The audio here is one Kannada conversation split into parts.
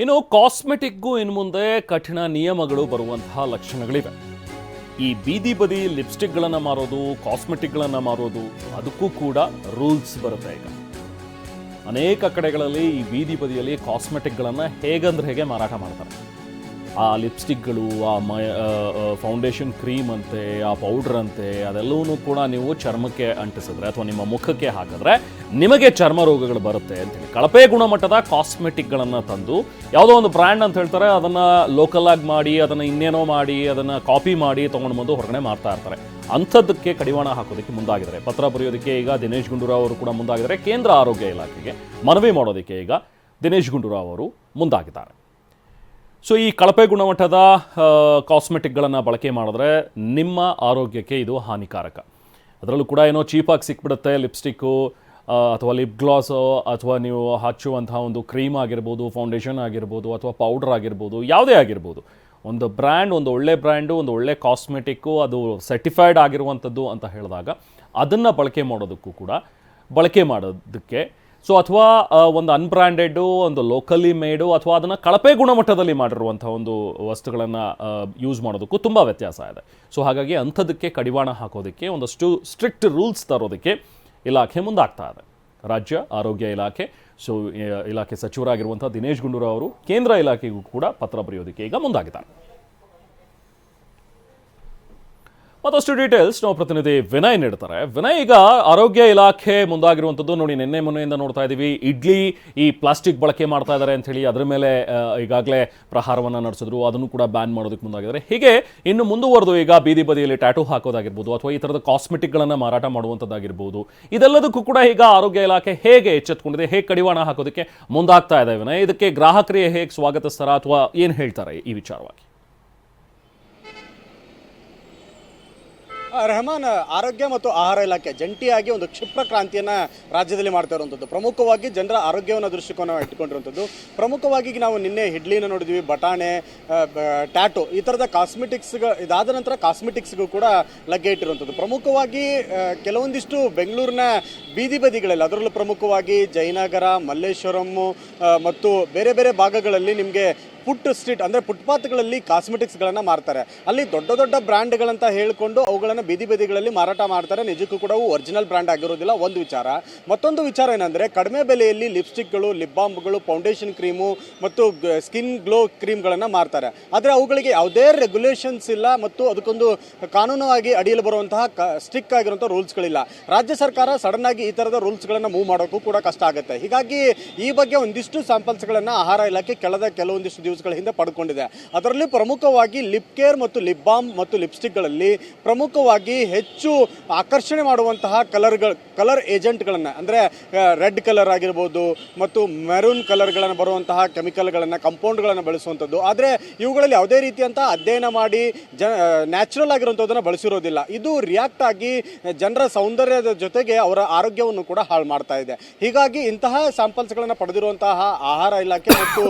ಇನ್ನು ಕಾಸ್ಮೆಟಿಕ್ಗೂ ಇನ್ನು ಮುಂದೆ ಕಠಿಣ ನಿಯಮಗಳು ಬರುವಂತಹ ಲಕ್ಷಣಗಳಿವೆ. ಈ ಬೀದಿ ಬದಿ ಲಿಪ್ಸ್ಟಿಕ್ಗಳನ್ನು ಮಾರೋದು, ಕಾಸ್ಮೆಟಿಕ್ಗಳನ್ನು ಮಾರೋದು, ಅದಕ್ಕೂ ಕೂಡ ರೂಲ್ಸ್ ಬರುತ್ತೆ ಈಗ. ಅನೇಕ ಕಡೆಗಳಲ್ಲಿ ಈ ಬೀದಿ ಬದಿಯಲ್ಲಿ ಕಾಸ್ಮೆಟಿಕ್ಗಳನ್ನು ಹೇಗಂದ್ರೆ ಹೇಗೆ ಮಾರಾಟ ಮಾಡ್ತಾರೆ. ಆ ಲಿಪ್ಸ್ಟಿಕ್ಗಳು, ಆ ಮೈ ಫೌಂಡೇಶನ್ ಕ್ರೀಮ್ ಅಂತೆ, ಆ ಪೌಡ್ರ್ ಅಂತೆ ಅದೆಲ್ಲವೂ ಕೂಡ ನೀವು ಚರ್ಮಕ್ಕೆ ಅಂಟಿಸಿದ್ರೆ ಅಥವಾ ನಿಮ್ಮ ಮುಖಕ್ಕೆ ಹಾಕಿದ್ರೆ ನಿಮಗೆ ಚರ್ಮ ರೋಗಗಳು ಬರುತ್ತೆ ಅಂತೇಳಿ. ಕಳಪೆ ಗುಣಮಟ್ಟದ ಕಾಸ್ಮೆಟಿಕ್ಗಳನ್ನು ತಂದು ಯಾವುದೋ ಒಂದು ಬ್ರ್ಯಾಂಡ್ ಅಂತ ಹೇಳ್ತಾರೆ, ಅದನ್ನು ಲೋಕಲ್ ಮಾಡಿ, ಅದನ್ನು ಇನ್ನೇನೋ ಮಾಡಿ, ಅದನ್ನು ಕಾಪಿ ಮಾಡಿ ತೊಗೊಂಡು ಬಂದು ಹೊರಗಡೆ ಮಾಡ್ತಾ ಇರ್ತಾರೆ. ಅಂಥದ್ದಕ್ಕೆ ಕಡಿವಾಣ ಹಾಕೋದಕ್ಕೆ ಮುಂದಾಗಿದ್ದಾರೆ. ಪತ್ರ ಬರೆಯೋದಕ್ಕೆ ಈಗ ದಿನೇಶ್ ಗುಂಡೂರಾವ್ ಅವರು ಕೂಡ ಮುಂದಾಗಿದ್ದಾರೆ. ಕೇಂದ್ರ ಆರೋಗ್ಯ ಇಲಾಖೆಗೆ ಮನವಿ ಮಾಡೋದಕ್ಕೆ ಈಗ ದಿನೇಶ್ ಗುಂಡೂರಾವ್ ಅವರು ಮುಂದಾಗಿದ್ದಾರೆ. ಸೊ ಈ ಕಳಪೆ ಗುಣಮಟ್ಟದ ಕಾಸ್ಮೆಟಿಕ್ಗಳನ್ನು ಬಳಕೆ ಮಾಡಿದ್ರೆ ನಿಮ್ಮ ಆರೋಗ್ಯಕ್ಕೆ ಇದು ಹಾನಿಕಾರಕ. ಅದರಲ್ಲೂ ಕೂಡ ಏನೋ ಚೀಪಾಗಿ ಸಿಕ್ಬಿಡುತ್ತೆ ಲಿಪ್ಸ್ಟಿಕ್ಕು ಅಥವಾ ಲಿಪ್ ಗ್ಲಾಸು ಅಥವಾ ನೀವು ಹಚ್ಚುವಂತಹ ಒಂದು ಕ್ರೀಮ್ ಆಗಿರ್ಬೋದು ಫೌಂಡೇಶನ್ ಆಗಿರ್ಬೋದು, ಅಥವಾ ಪೌಡರ್ ಆಗಿರ್ಬೋದು, ಯಾವುದೇ ಆಗಿರ್ಬೋದು. ಒಂದು ಬ್ರ್ಯಾಂಡ್ ಒಂದು ಒಳ್ಳೆ ಬ್ರ್ಯಾಂಡು ಒಂದು ಒಳ್ಳೆ ಕಾಸ್ಮೆಟಿಕ್ಕು ಅದು ಸರ್ಟಿಫೈಡ್ ಆಗಿರುವಂಥದ್ದು ಅಂತ ಹೇಳಿದಾಗ, ಅದನ್ನು ಬಳಕೆ ಮಾಡೋದಕ್ಕೂ ಕೂಡ, ಬಳಕೆ ಮಾಡೋದಕ್ಕೆ ಸೊ ಅಥವಾ ಒಂದು ಅನ್ಬ್ರ್ಯಾಂಡೆಡು ಒಂದು ಲೋಕಲಿ ಮೇಡು ಅಥವಾ ಅದನ್ನು ಕಳಪೆ ಗುಣಮಟ್ಟದಲ್ಲಿ ಮಾಡಿರುವಂಥ ಒಂದು ವಸ್ತುಗಳನ್ನು ಯೂಸ್ ಮಾಡೋದಕ್ಕೂ ತುಂಬ ವ್ಯತ್ಯಾಸ ಇದೆ. ಸೊ ಹಾಗಾಗಿ ಅಂಥದಕ್ಕೆ ಕಡಿವಾಣ ಹಾಕೋದಕ್ಕೆ, ಒಂದಷ್ಟು ಸ್ಟ್ರಿಕ್ಟ್ ರೂಲ್ಸ್ ತರೋದಕ್ಕೆ ಇಲಾಖೆ ಮುಂದಾಗ್ತಾ ಇದೆ. ರಾಜ್ಯ ಆರೋಗ್ಯ ಇಲಾಖೆ ಸೊ ಇಲಾಖೆ ಸಚಿವರಾಗಿರುವಂಥ ದಿನೇಶ್ ಗುಂಡೂರಾವ್ ಅವರು ಕೇಂದ್ರ ಇಲಾಖೆಗೂ ಕೂಡ ಪತ್ರ ಬರೆಯೋದಕ್ಕೆ ಈಗ ಮುಂದಾಗಿದ್ದಾರೆ. ಮತ್ತಷ್ಟು ಡೀಟೇಲ್ಸ್ ನಾವು ಪ್ರತಿನಿಧಿ ವಿನಯ್ ನೀಡ್ತಾರೆ. ವಿನಯ್, ಈಗ ಆರೋಗ್ಯ ಇಲಾಖೆ ಮುಂದಾಗಿರುವಂಥದ್ದು ನೋಡಿ, ನಿನ್ನೆ ಮೊನ್ನೆಯಿಂದ ನೋಡ್ತಾ ಇದ್ದೀವಿ. ಇಡ್ಲಿ, ಈ ಪ್ಲಾಸ್ಟಿಕ್ ಬಳಕೆ ಮಾಡ್ತಾ ಇದ್ದಾರೆ ಅಂತ ಹೇಳಿ ಅದರ ಮೇಲೆ ಈಗಾಗಲೇ ಪ್ರಹಾರವನ್ನು ನಡೆಸಿದ್ರು. ಅದನ್ನು ಕೂಡ ಬ್ಯಾನ್ ಮಾಡೋದಕ್ಕೆ ಮುಂದಾಗಿದ್ದಾರೆ. ಹೀಗೆ ಇನ್ನು ಮುಂದುವರೆದು ಈಗ ಬೀದಿ ಬದಿಯಲ್ಲಿ ಟ್ಯಾಟೂ ಹಾಕೋದಾಗಿರ್ಬೋದು ಅಥವಾ ಈ ಥರದ ಕಾಸ್ಮೆಟಿಕ್ಗಳನ್ನು ಮಾರಾಟ ಮಾಡುವಂಥದ್ದಾಗಿರ್ಬೋದು. ಇದೆಲ್ಲದಕ್ಕೂ ಕೂಡ ಈಗ ಆರೋಗ್ಯ ಇಲಾಖೆ ಹೇಗೆ ಎಚ್ಚೆತ್ಕೊಂಡಿದೆ, ಹೇಗೆ ಕಡಿವಾಣ ಹಾಕೋದಕ್ಕೆ ಮುಂದಾಗ್ತಾ ಇದೆ ವಿನಯ್? ಇದಕ್ಕೆ ಗ್ರಾಹಕರಿಗೆ ಹೇಗೆ ಸ್ವಾಗತಿಸ್ತಾರ ಅಥವಾ ಏನು ಹೇಳ್ತಾರೆ ಈ ವಿಚಾರವಾಗಿ? ರೆಹಮಾನ್, ಆರೋಗ್ಯ ಮತ್ತು ಆಹಾರ ಇಲಾಖೆ ಜಂಟಿಯಾಗಿ ಒಂದು ಕ್ಷಿಪ್ರ ಕ್ರಾಂತಿಯನ್ನು ರಾಜ್ಯದಲ್ಲಿ ಮಾಡ್ತಾ ಇರುವಂಥದ್ದು. ಪ್ರಮುಖವಾಗಿ ಜನರ ಆರೋಗ್ಯವನ್ನು ದೃಷ್ಟಿಕೋನ ಇಟ್ಟುಕೊಂಡಿರುವಂಥದ್ದು ಪ್ರಮುಖವಾಗಿ ನಾವು ನಿನ್ನೆ ಇಡ್ಲಿನ ನೋಡಿದ್ವಿ, ಬಟಾಣೆ ಟ್ಯಾಟೋ, ಈ ಥರದ ಕಾಸ್ಮೆಟಿಕ್ಸ್ ಇದಾದ ನಂತರ ಕಾಸ್ಮೆಟಿಕ್ಸ್ಗೂ ಕೂಡ ಲಗ್ಗೆ ಇಟ್ಟಿರುವಂಥದ್ದು. ಪ್ರಮುಖವಾಗಿ ಕೆಲವೊಂದಿಷ್ಟು ಬೆಂಗಳೂರಿನ ಬೀದಿ ಬದಿಗಳಲ್ಲಿ, ಅದರಲ್ಲೂ ಪ್ರಮುಖವಾಗಿ ಜಯನಗರ, ಮಲ್ಲೇಶ್ವರಂ ಮತ್ತು ಬೇರೆ ಬೇರೆ ಭಾಗಗಳಲ್ಲಿ ನಿಮಗೆ ಫುಟ್ ಸ್ಟ್ರೀಟ್, ಅಂದರೆ ಫುಟ್ಪಾತ್ಗಳಲ್ಲಿ ಕಾಸ್ಮೆಟಿಕ್ಸ್ಗಳನ್ನು ಮಾರ್ತಾರೆ. ಅಲ್ಲಿ ದೊಡ್ಡ ದೊಡ್ಡ ಬ್ರ್ಯಾಂಡ್ಗಳಂತ ಹೇಳಿಕೊಂಡು ಅವುಗಳನ್ನು ಬೀದಿ ಬೀದಿಗಳಲ್ಲಿ ಮಾರಾಟ ಮಾಡ್ತಾರೆ. ನಿಜಕ್ಕೂ ಕೂಡ ಅವು ಒರಿಜಿನಲ್ ಬ್ರ್ಯಾಂಡ್ ಆಗಿರೋದಿಲ್ಲ. ಒಂದು ವಿಚಾರ. ಮತ್ತೊಂದು ವಿಚಾರ ಏನಂದರೆ, ಕಡಿಮೆ ಬೆಲೆಯಲ್ಲಿ ಲಿಪ್ಸ್ಟಿಕ್ಗಳು, ಲಿಪ್ ಬಾಂಬ್ಗಳು, ಫೌಂಡೇಶನ್ ಕ್ರೀಮು ಮತ್ತು ಸ್ಕಿನ್ ಗ್ಲೋ ಕ್ರೀಮ್ಗಳನ್ನು ಮಾರ್ತಾರೆ. ಆದರೆ ಅವುಗಳಿಗೆ ಯಾವುದೇ ರೆಗ್ಯುಲೇಷನ್ಸ್ ಇಲ್ಲ ಮತ್ತು ಅದಕ್ಕೊಂದು ಕಾನೂನಾಗಿ ಅಡಿಯಲ್ಲಿ ಬರುವಂತಹ ಸ್ಟ್ರಿಕ್ ಆಗಿರುವಂಥ ರೂಲ್ಸ್ಗಳಿಲ್ಲ. ರಾಜ್ಯ ಸರ್ಕಾರ ಸಡನ್ ಆಗಿ ಈ ಥರದ ರೂಲ್ಸ್ಗಳನ್ನು ಮೂವ್ ಮಾಡೋಕ್ಕೂ ಕೂಡ ಕಷ್ಟ ಆಗುತ್ತೆ. ಹೀಗಾಗಿ ಈ ಬಗ್ಗೆ ಒಂದಿಷ್ಟು ಸ್ಯಾಂಪಲ್ಸ್ಗಳನ್ನು ಆಹಾರ ಇಲಾಖೆ, ಕಳೆದ ಕೆಲವೊಂದಿಷ್ಟು ದಿವಸಗಳ ಹಿಂದೆ ಪಡ್ಕೊಂಡಿದೆ. ಅದರಲ್ಲಿ ಪ್ರಮುಖವಾಗಿ ಲಿಪ್ ಕೇರ್ ಮತ್ತು ಲಿಪ್ ಬಾಮ್ ಮತ್ತು ಲಿಪ್ಸ್ಟಿಕ್ಗಳಲ್ಲಿ ಪ್ರಮುಖವಾಗಿ ಹೆಚ್ಚು ಆಕರ್ಷಣೆ ಮಾಡುವಂತಹ ಕಲರ್ಗಳು ಕಲರ್ ಏಜೆಂಟ್ಗಳನ್ನು ಅಂದರೆ ರೆಡ್ ಕಲರ್ ಆಗಿರ್ಬೋದು ಮತ್ತು ಮೆರೂನ್ ಕಲರ್ಗಳನ್ನು ಬರುವಂತಹ ಕೆಮಿಕಲ್ಗಳನ್ನು ಕಂಪೌಂಡ್ಗಳನ್ನು ಬಳಸುವಂಥದ್ದು. ಆದರೆ ಇವುಗಳಲ್ಲಿ ಯಾವುದೇ ರೀತಿಯಂಥ ಅಧ್ಯಯನ ಮಾಡಿ, ಜ ನ್ಯಾಚುರಲ್ ಆಗಿರುವಂಥದ್ದನ್ನು ಬಳಸಿರೋದಿಲ್ಲ. ಇದು ರಿಯಾಕ್ಟ್ ಆಗಿ ಜನರ ಸೌಂದರ್ಯದ ಜೊತೆಗೆ ಅವರ ಆರೋಗ್ಯವನ್ನು ಕೂಡ ಹಾಳು ಮಾಡ್ತಾ ಇದೆ. ಹೀಗಾಗಿ ಇಂತಹ ಸ್ಯಾಂಪಲ್ಸ್ಗಳನ್ನು ಪಡೆದಿರುವಂತಹ ಆಹಾರ ಇಲಾಖೆ ಮತ್ತು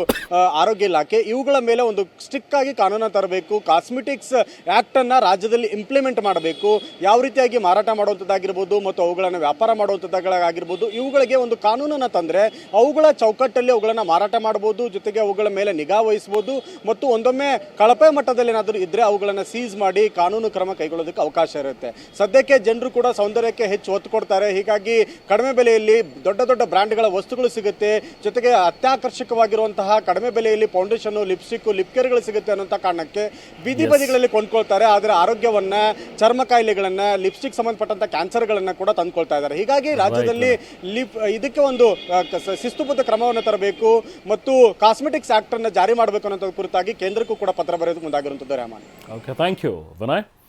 ಆರೋಗ್ಯ ಇಲಾಖೆ ಇವುಗಳ ಮೇಲೆ ಒಂದು ಸ್ಟ್ರಿಕ್ ಆಗಿ ಕಾನೂನು ತರಬೇಕು ಕಾಸ್ಮೆಟಿಕ್ಸ್ ಆ್ಯಕ್ಟನ್ನು ರಾಜ್ಯದಲ್ಲಿ ಇಂಪ್ಲಿಮೆಂಟ್ ಮಾಡಬೇಕು, ಯಾವ ರೀತಿಯಾಗಿ ಮಾರಾಟ ಮಾಡುವಂಥದ್ದಾಗಿರ್ಬೋದು ಮತ್ತು ಅವುಗಳನ್ನು ವ್ಯಾಪಾರ ಮಾಡುವಂಥದ್ದಾಗಿರ್ಬೋದು, ಇವುಗಳಿಗೆ ಒಂದು ಕಾನೂನನ್ನು ತಂದರೆ ಅವುಗಳ ಚೌಕಟ್ಟಲ್ಲಿ ಅವುಗಳನ್ನು ಮಾರಾಟ ಮಾಡ್ಬೋದು, ಜೊತೆಗೆ ಅವುಗಳ ಮೇಲೆ ನಿಗಾ ವಹಿಸ್ಬೋದು ಮತ್ತು ಒಂದೊಮ್ಮೆ ಕಳಪೆ ಮಟ್ಟದಲ್ಲಿ ಏನಾದರೂ ಇದ್ದರೆ ಅವುಗಳನ್ನು ಸೀಸ್ ಮಾಡಿ ಕಾನೂನು ಕ್ರಮ ಕೈಗೊಳ್ಳೋದಕ್ಕೆ ಅವಕಾಶ ಇರುತ್ತೆ. ಸದ್ಯಕ್ಕೆ ಜನರು ಕೂಡ ಸೌಂದರ್ಯಕ್ಕೆ ಹೆಚ್ಚು ಒತ್ತು ಕೊಡ್ತಾರೆ. ಹೀಗಾಗಿ ಕಡಿಮೆ ಬೆಲೆಯಲ್ಲಿ ದೊಡ್ಡ ದೊಡ್ಡ ಬ್ರ್ಯಾಂಡ್ಗಳ ವಸ್ತುಗಳು ಸಿಗುತ್ತೆ. ಜೊತೆಗೆ ಅತ್ಯಾಕರ್ಷಕವಾಗಿರುವಂತಹ ಕಡಿಮೆ ಬೆಲೆಯಲ್ಲಿ ಫೌಂಡೇಶನ್ ಲಿಪ್ಸ್ಟಿಕ್ ಲಿಪ್ ಕೇರ್ಗಳು ಸಿಗುತ್ತೆ ಅನ್ನೋಂಥ ಕಾರಣಕ್ಕೆ ಬೀದಿ ಬದಿಗಳಲ್ಲಿ ಕೊಂಡ್ಕೊಳ್ತಾರೆ ಆದರೆ ಆರೋಗ್ಯವನ್ನ ಚರ್ಮ ಕಾಯಿಲೆಗಳನ್ನ ಲಿಪ್ಸ್ಟಿಕ್ ಸಂಬಂಧಪಟ್ಟಂತ ಕ್ಯಾನ್ಸರ್ಗಳನ್ನ ಕೂಡ ತಂದ್ಕೊಳ್ತಾ ಇದ್ದಾರೆ. ಹೀಗಾಗಿ ರಾಜ್ಯದಲ್ಲಿ ಲಿಪ್ ಇದಕ್ಕೆ ಒಂದು ಶಿಸ್ತುಬದ್ಧ ಕ್ರಮವನ್ನು ತರಬೇಕು ಮತ್ತು ಕಾಸ್ಮೆಟಿಕ್ಸ್ ಆಕ್ಟ್ ಅನ್ನ ಜಾರಿ ಮಾಡಬೇಕು ಅನ್ನೋ ಕುರಿತಾಗಿ ಕೇಂದ್ರಕ್ಕೂ ಕೂಡ ಪತ್ರ ಬರೆಯೋದಕ್ಕೆ ಮುಂದಾಗಿರುವಂಥದ್ದು Rehman. Okay thank you Vinay